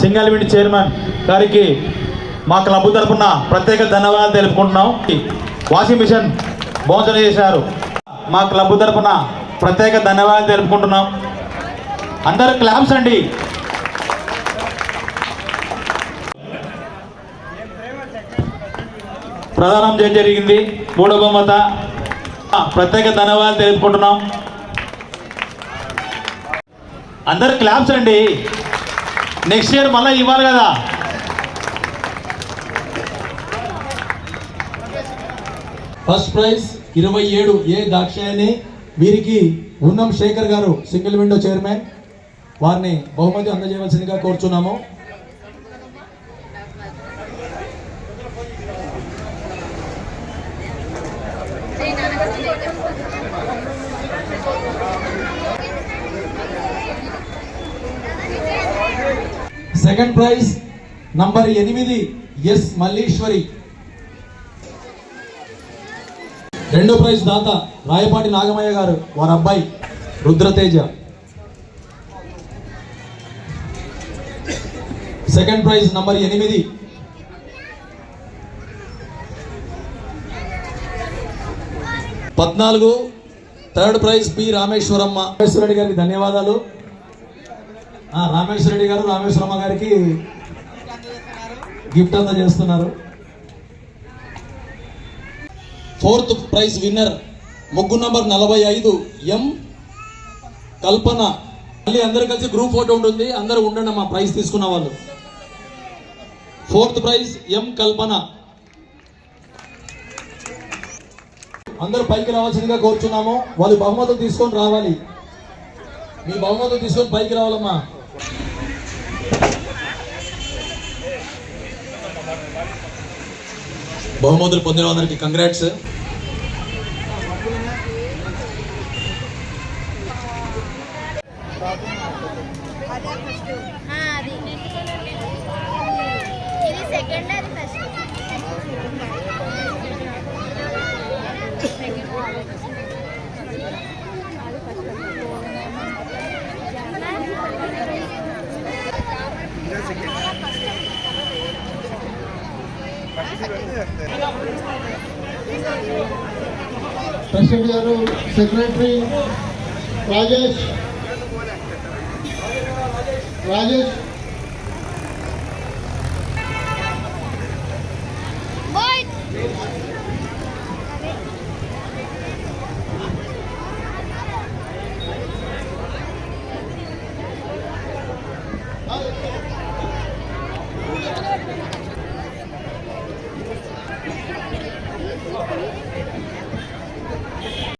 Single wind chairman గారికి మా club తరఫున ప్రత్యేక ధన్యవాదాలు తెలుపుకుంటున్నాం. వాషింగ్ మిషన్ భోజనం చేశారు. మా క్లబ్ తరఫున ప్రత్యేక ధన్యవాదాలు తెలుపుకుంటున్నాం. అందరు క్లాప్స్ అండి ప్రధానం చేయడం జరిగింది మూడో బహుమత ప్రత్యేక ధన్యవాదాలు తెలుపుకుంటున్నాం. అందరు క్లాప్స్ అండి నెక్స్ట్ ఇయర్ మళ్ళీ ఇవ్వాలి కదా. ఫస్ట్ ప్రైజ్ ఇరవై ఏడు ఏ దాక్షాయని వీరికి ఉన్నం శేఖర్ గారు సింగిల్ విండో చైర్మన్. వారిని బహుమతి అందజేయవలసిందిగా కోరుచున్నాము. సెకండ్ ప్రైజ్ నంబర్ ఎనిమిది ఎస్ మల్లీశ్వరి. రెండో ప్రైజ్ దాత రాయపాటి నాగమయ్య గారు వారి అబ్బాయి రుద్రతేజ. సెకండ్ ప్రైజ్ నంబర్ ఎనిమిది పద్నాలుగు third prize P Rameshwaramma. Rameshwarareddy గారికి ధన్యవాదాలు. ఆ, రామేశ్వరరెడ్డి గారు రామేశ్వరమ్మ గారికి గిఫ్ట్ అందజేస్తున్నారు. ఫోర్త్ ప్రైజ్ విన్నర్ ముగ్గు నంబర్ నలభై ఐదు ఎం కల్పన. మళ్ళీ అందరూ కలిసి గ్రూప్ ఫోటో ఉంటుంది అందరూ ఉండండి మా ప్రైజ్ తీసుకున్న వాళ్ళు. Fourth prize M Kalpana. అందరూ పైకి రావాల్సిందిగా కోరుచున్నాము. వాళ్ళు బహుమతులు తీసుకొని రావాలి. మీ బహుమతులు తీసుకొని పైకి రావాలమ్మా. బహుమతులు పొందిన వారికి కంగ్రాట్స్ ఆ, ప్రెసిడెంట్ గారు secretary Rajesh Rajesh